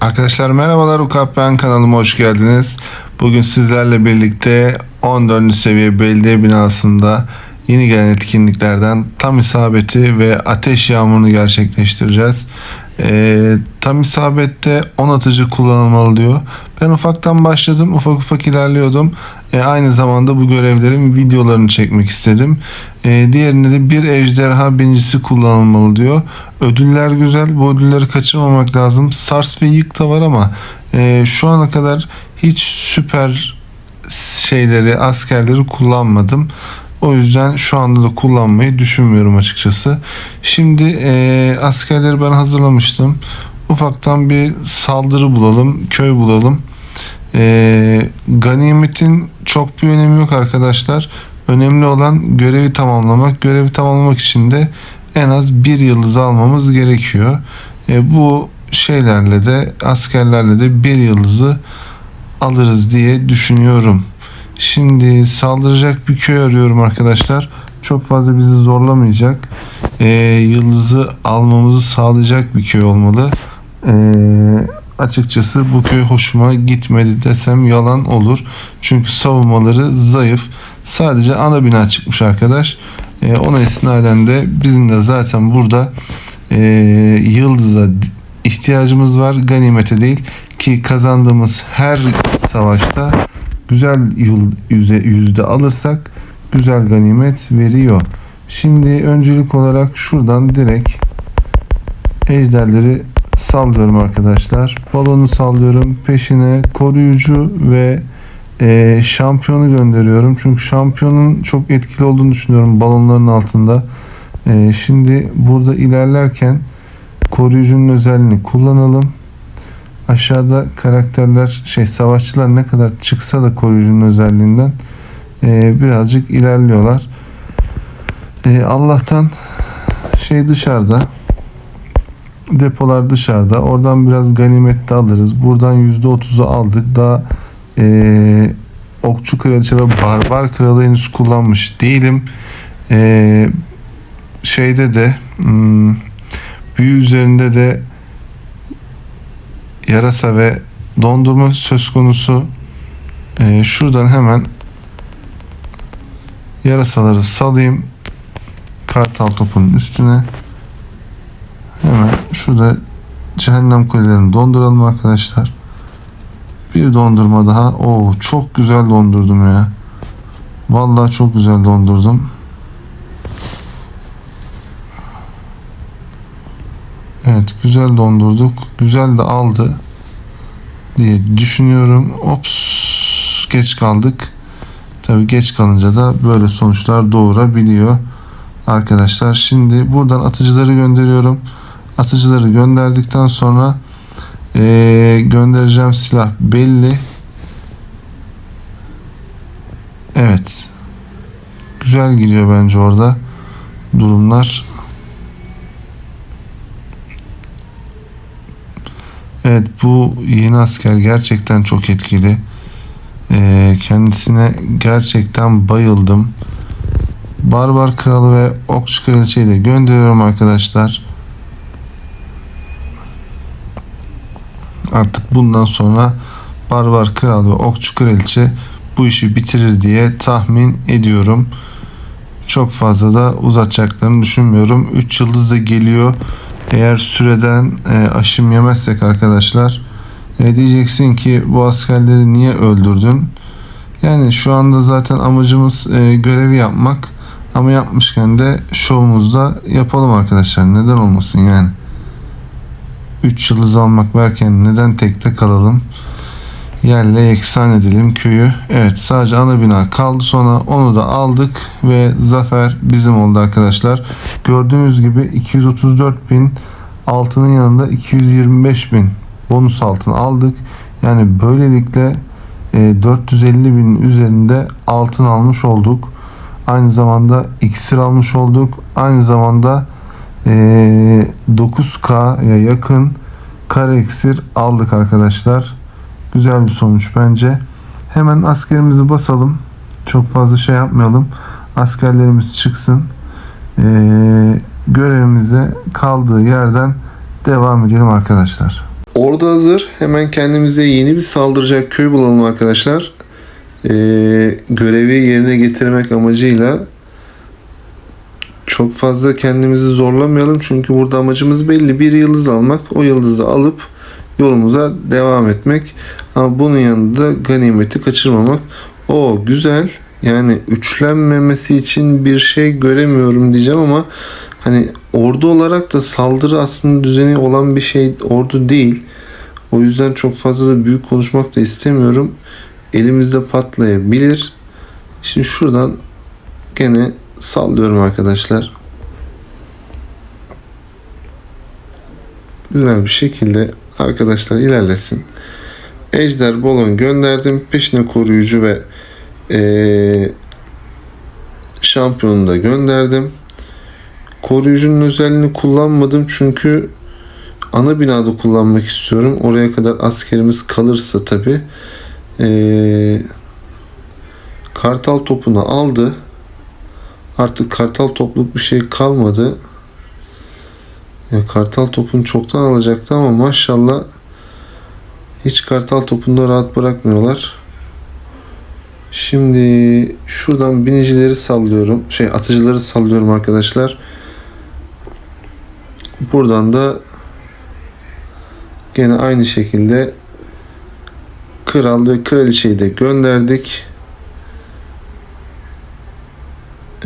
Arkadaşlar merhabalar Ukap ben kanalıma hoş geldiniz. Bugün sizlerle birlikte 14. seviye belediye binasında yeni gelen etkinliklerden tam isabeti ve ateş yağmurunu gerçekleştireceğiz. Ee, tam isabette 10 atıcı kullanılmalı diyor. Ben ufaktan başladım ufak ufak ilerliyordum. Ee, aynı zamanda bu görevlerin videolarını çekmek istedim. Ee, diğerinde de bir ejderha birincisi kullanılmalı diyor. Ödüller güzel. Bu ödülleri kaçırmamak lazım. Sars ve yık da var ama e, şu ana kadar hiç süper şeyleri, askerleri kullanmadım. O yüzden şu anda da kullanmayı düşünmüyorum açıkçası. Şimdi e, askerleri ben hazırlamıştım. Ufaktan bir saldırı bulalım, köy bulalım. E, ganimetin çok bir önemi yok arkadaşlar. Önemli olan görevi tamamlamak. Görevi tamamlamak için de en az bir yıldız almamız gerekiyor. E, bu şeylerle de askerlerle de bir yıldızı alırız diye düşünüyorum. Şimdi saldıracak bir köy arıyorum arkadaşlar. Çok fazla bizi zorlamayacak. E, yıldızı almamızı sağlayacak bir köy olmalı. E, açıkçası bu köy hoşuma gitmedi desem yalan olur. Çünkü savunmaları zayıf. Sadece ana bina çıkmış arkadaş. E, ona istinaden de bizim de zaten burada e, yıldıza ihtiyacımız var. Ganimete değil ki kazandığımız her savaşta güzel yüzde, yüzde alırsak güzel ganimet veriyor. Şimdi öncelik olarak şuradan direkt ejderleri sallıyorum arkadaşlar. Balonu sallıyorum. Peşine koruyucu ve e, şampiyonu gönderiyorum. Çünkü şampiyonun çok etkili olduğunu düşünüyorum balonların altında. E, şimdi burada ilerlerken koruyucunun özelliğini kullanalım. Aşağıda karakterler şey savaşçılar ne kadar çıksa da koruyucunun özelliğinden e, birazcık ilerliyorlar. E, Allah'tan şey dışarıda depolar dışarıda. Oradan biraz ganimet de alırız. Buradan %30'u aldık. Daha e, Okçu Kraliçe ve Barbar Kralı henüz kullanmış değilim. E, şeyde de hmm, büyü üzerinde de yarasa ve dondurma söz konusu. E, şuradan hemen yarasaları salayım. Kartal topunun üstüne. Hemen şurada cehennem kulelerini donduralım arkadaşlar. Bir dondurma daha. Oo çok güzel dondurdum ya. Vallahi çok güzel dondurdum. Evet güzel dondurduk. Güzel de aldı diye düşünüyorum. Ops geç kaldık. Tabi geç kalınca da böyle sonuçlar doğurabiliyor. Arkadaşlar şimdi buradan atıcıları gönderiyorum. Atıcıları gönderdikten sonra ee, göndereceğim silah belli. Evet. Güzel gidiyor bence orada durumlar. Evet bu yeni asker gerçekten çok etkili. Ee, kendisine gerçekten bayıldım. Barbar Kralı ve Okçu Kraliçeyi de gönderiyorum arkadaşlar. Artık bundan sonra Barbar Kral ve Okçu Kraliçe bu işi bitirir diye tahmin ediyorum. Çok fazla da uzatacaklarını düşünmüyorum. 3 yıldız da geliyor. Eğer süreden e, aşım yemezsek arkadaşlar e, diyeceksin ki bu askerleri niye öldürdün? Yani şu anda zaten amacımız e, görevi yapmak. Ama yapmışken de şovumuzda yapalım arkadaşlar. Neden olmasın yani? 3 yıldız almak varken neden tekte kalalım? Yerle yeksan edelim köyü. Evet sadece ana bina kaldı sonra onu da aldık ve zafer bizim oldu arkadaşlar. Gördüğünüz gibi 234 bin altının yanında 225 bin bonus altın aldık. Yani böylelikle e, 450 bin üzerinde altın almış olduk. Aynı zamanda iksir almış olduk. Aynı zamanda e, 9K'ya yakın kare aldık arkadaşlar. Güzel bir sonuç bence. Hemen askerimizi basalım. Çok fazla şey yapmayalım. Askerlerimiz çıksın. Ee, görevimize kaldığı yerden devam edelim arkadaşlar. Orada hazır. Hemen kendimize yeni bir saldıracak köy bulalım arkadaşlar. Ee, görevi yerine getirmek amacıyla çok fazla kendimizi zorlamayalım. Çünkü burada amacımız belli. Bir yıldız almak. O yıldızı alıp yolumuza devam etmek. Ama bunun yanında ganimeti kaçırmamak. O güzel. Yani üçlenmemesi için bir şey göremiyorum diyeceğim ama hani ordu olarak da saldırı aslında düzeni olan bir şey ordu değil. O yüzden çok fazla da büyük konuşmak da istemiyorum. Elimizde patlayabilir. Şimdi şuradan gene sallıyorum arkadaşlar. Güzel bir şekilde arkadaşlar ilerlesin. Ejder Bolon gönderdim. Peşine koruyucu ve eee şampiyonu da gönderdim. Koruyucunun özelliğini kullanmadım çünkü ana binada kullanmak istiyorum. Oraya kadar askerimiz kalırsa tabi. kartal topunu aldı. Artık kartal topluk bir şey kalmadı. Ya kartal topunu çoktan alacaktı ama maşallah hiç kartal topunu da rahat bırakmıyorlar. Şimdi şuradan binicileri sallıyorum. Şey atıcıları sallıyorum arkadaşlar. Buradan da gene aynı şekilde kral ve kraliçeyi de gönderdik.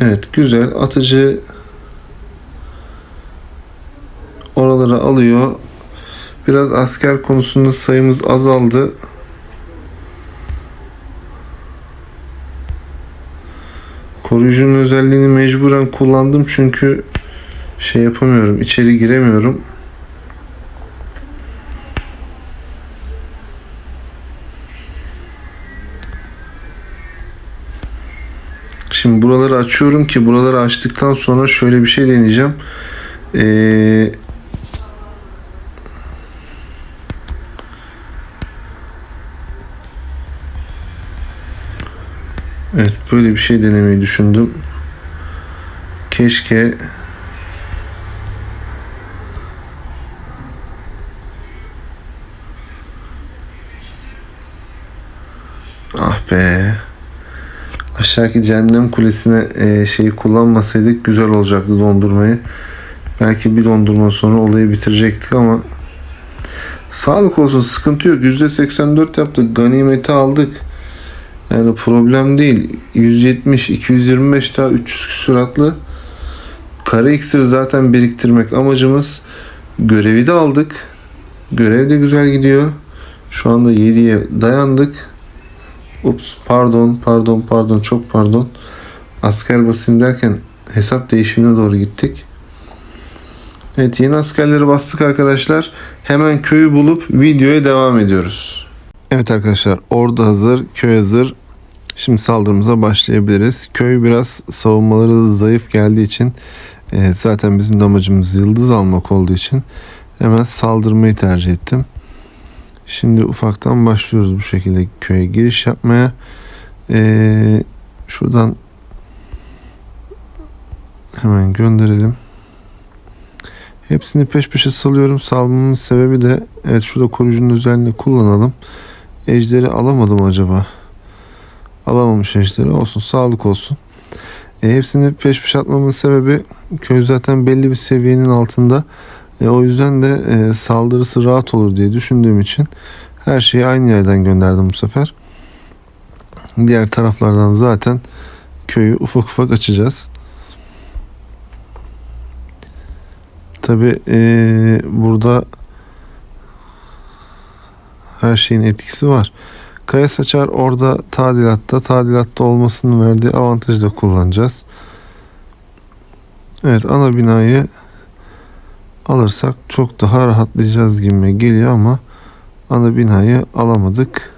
Evet güzel atıcı oraları alıyor. Biraz asker konusunda sayımız azaldı. Koruyucunun özelliğini mecburen kullandım çünkü şey yapamıyorum, içeri giremiyorum. Şimdi buraları açıyorum ki buraları açtıktan sonra şöyle bir şey deneyeceğim. Ee, evet böyle bir şey denemeyi düşündüm. Keşke Ah be. Aşağıki cehennem kulesine e, şeyi kullanmasaydık güzel olacaktı dondurmayı. Belki bir dondurma sonra olayı bitirecektik ama sağlık olsun sıkıntı yok. %84 yaptık. Ganimeti aldık. Yani problem değil. 170, 225 daha 300 küsuratlı. Kare iksir zaten biriktirmek amacımız. Görevi de aldık. Görev de güzel gidiyor. Şu anda 7'ye dayandık. Ups pardon pardon pardon çok pardon. Asker basayım derken hesap değişimine doğru gittik. Evet yeni askerleri bastık arkadaşlar. Hemen köyü bulup videoya devam ediyoruz. Evet arkadaşlar ordu hazır, köy hazır. Şimdi saldırımıza başlayabiliriz. Köy biraz savunmaları zayıf geldiği için e, zaten bizim amacımız yıldız almak olduğu için hemen saldırmayı tercih ettim. Şimdi ufaktan başlıyoruz bu şekilde köye giriş yapmaya. Ee, şuradan hemen gönderelim. Hepsini peş peşe salıyorum. Salmamın sebebi de evet şurada koruyucunun özelliğini kullanalım. Ejderi alamadım acaba. Alamamış ejderi. Olsun sağlık olsun. E, hepsini peş peşe atmamın sebebi köy zaten belli bir seviyenin altında. E, o yüzden de e, saldırısı rahat olur diye düşündüğüm için her şeyi aynı yerden gönderdim bu sefer. Diğer taraflardan zaten köyü ufak ufak açacağız. Tabi e, burada her şeyin etkisi var. Kaya Saçar orada tadilatta, tadilatta olmasının verdiği avantajı da kullanacağız. Evet ana binayı alırsak çok daha rahatlayacağız gibi geliyor ama ana binayı alamadık.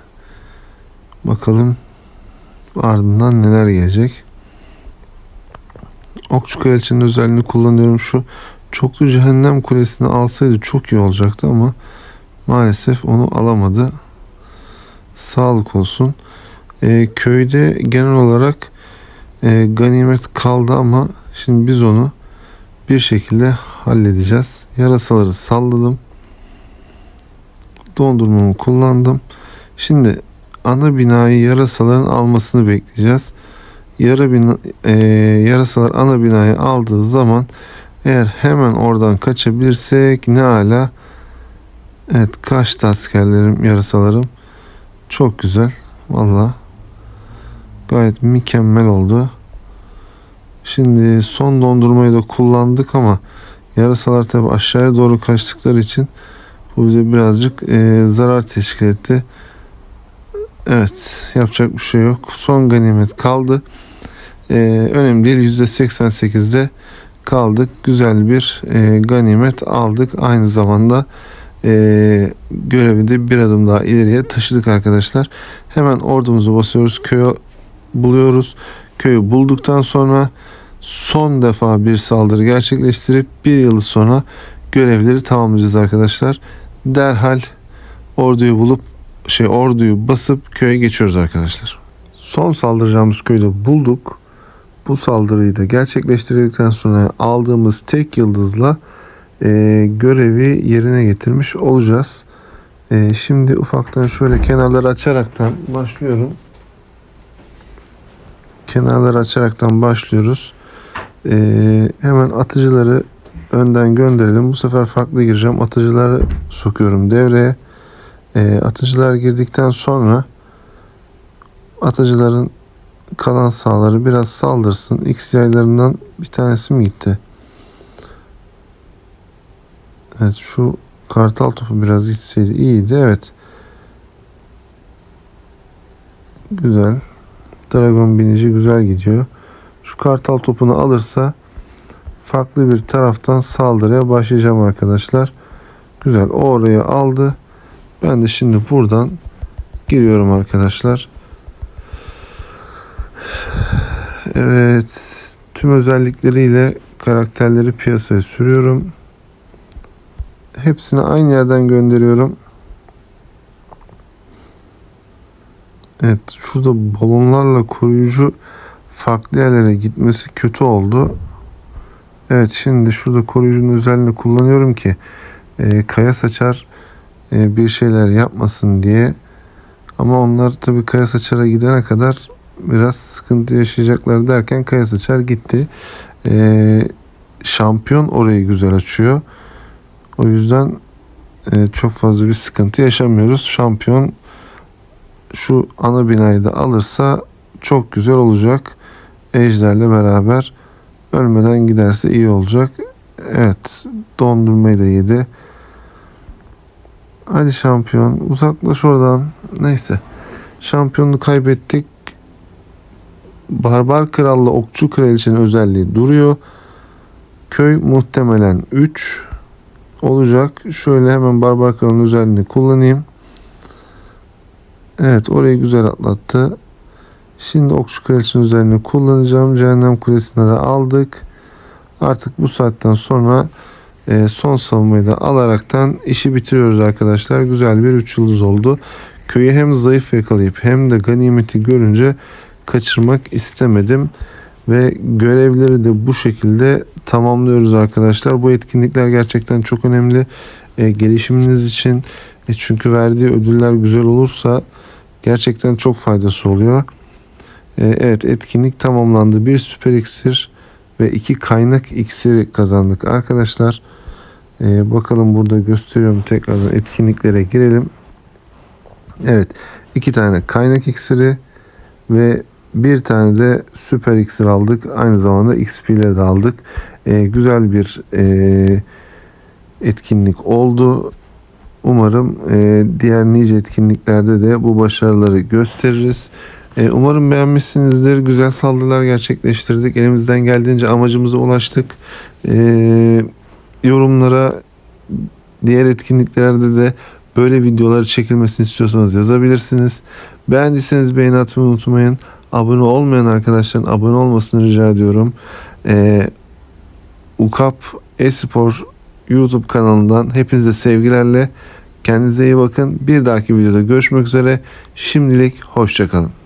Bakalım ardından neler gelecek. Okçu Kraliçenin özelliğini kullanıyorum. Şu çoklu cehennem kulesini alsaydı çok iyi olacaktı ama maalesef onu alamadı. Sağlık olsun. Ee, köyde genel olarak e, ganimet kaldı ama şimdi biz onu bir şekilde halledeceğiz. Yarasaları salladım. dondurmamı kullandım. Şimdi ana binayı yarasaların almasını bekleyeceğiz. Yara bina, e, yarasalar ana binayı aldığı zaman eğer hemen oradan kaçabilirsek ne ala. Evet kaçtı askerlerim yarasalarım. Çok güzel. Valla gayet mükemmel oldu. Şimdi son dondurmayı da kullandık ama yarasalar tabi aşağıya doğru kaçtıkları için bu bize birazcık e, zarar teşkil etti. Evet yapacak bir şey yok. Son ganimet kaldı. E, önemli değil %88'de kaldık. Güzel bir e, ganimet aldık. Aynı zamanda e, görevi de bir adım daha ileriye taşıdık arkadaşlar. Hemen ordumuzu basıyoruz. Köyü buluyoruz. Köyü bulduktan sonra son defa bir saldırı gerçekleştirip bir yıl sonra görevleri tamamlayacağız arkadaşlar. Derhal orduyu bulup şey orduyu basıp köye geçiyoruz arkadaşlar. Son saldıracağımız köyü de bulduk. Bu saldırıyı da gerçekleştirdikten sonra aldığımız tek yıldızla e, görevi yerine getirmiş olacağız. E, şimdi ufaktan şöyle kenarları açaraktan başlıyorum. Kenarları açaraktan başlıyoruz. E, hemen atıcıları önden gönderelim. Bu sefer farklı gireceğim. Atıcıları sokuyorum devreye. E, atıcılar girdikten sonra atıcıların kalan sahaları biraz saldırsın. X yaylarından bir tanesi mi gitti? Evet şu kartal topu biraz gitseydi iyiydi. Evet. Güzel. Dragon binici güzel gidiyor. Şu kartal topunu alırsa farklı bir taraftan saldırıya başlayacağım arkadaşlar. Güzel. Orayı aldı. Ben de şimdi buradan giriyorum arkadaşlar. Evet. Tüm özellikleriyle karakterleri piyasaya sürüyorum. Hepsini aynı yerden gönderiyorum. Evet. Şurada balonlarla koruyucu farklı yerlere gitmesi kötü oldu. Evet şimdi şurada koruyucunun özelliğini kullanıyorum ki e, kaya saçar e, bir şeyler yapmasın diye. Ama onlar tabi kaya saçara gidene kadar biraz sıkıntı yaşayacaklar derken kaya saçar gitti. E, şampiyon orayı güzel açıyor. O yüzden e, çok fazla bir sıkıntı yaşamıyoruz. Şampiyon şu ana binayı da alırsa çok güzel olacak. Ejder'le beraber ölmeden giderse iyi olacak. Evet dondurmayı da yedi. Hadi şampiyon uzaklaş oradan. Neyse. Şampiyonluğu kaybettik. Barbar Kral'la Okçu Kraliçenin özelliği duruyor. Köy muhtemelen 3 olacak. Şöyle hemen Barbar Kral'ın özelliğini kullanayım. Evet orayı güzel atlattı. Şimdi Okçu Kraliçenin özelliğini kullanacağım. Cehennem Kulesi'ne de aldık. Artık bu saatten sonra e, son savunmayı da alaraktan işi bitiriyoruz arkadaşlar. Güzel bir 3 yıldız oldu. Köyü hem zayıf yakalayıp hem de ganimeti görünce kaçırmak istemedim. Ve görevleri de bu şekilde tamamlıyoruz arkadaşlar. Bu etkinlikler gerçekten çok önemli. E, gelişiminiz için. E, çünkü verdiği ödüller güzel olursa gerçekten çok faydası oluyor. E, evet etkinlik tamamlandı. Bir süper iksir ve iki kaynak iksiri kazandık arkadaşlar. Ee, bakalım burada gösteriyorum tekrardan etkinliklere girelim. Evet iki tane kaynak iksiri ve bir tane de süper iksir aldık. Aynı zamanda XP'leri de aldık. Ee, güzel bir e, etkinlik oldu. Umarım e, diğer nice etkinliklerde de bu başarıları gösteririz. E, umarım beğenmişsinizdir. Güzel saldırılar gerçekleştirdik. Elimizden geldiğince amacımıza ulaştık. E, yorumlara diğer etkinliklerde de böyle videoları çekilmesini istiyorsanız yazabilirsiniz. Beğendiyseniz beğeni atmayı unutmayın. Abone olmayan arkadaşların abone olmasını rica ediyorum. E, UKAP Espor YouTube kanalından hepinize sevgilerle kendinize iyi bakın. Bir dahaki videoda görüşmek üzere. Şimdilik hoşçakalın.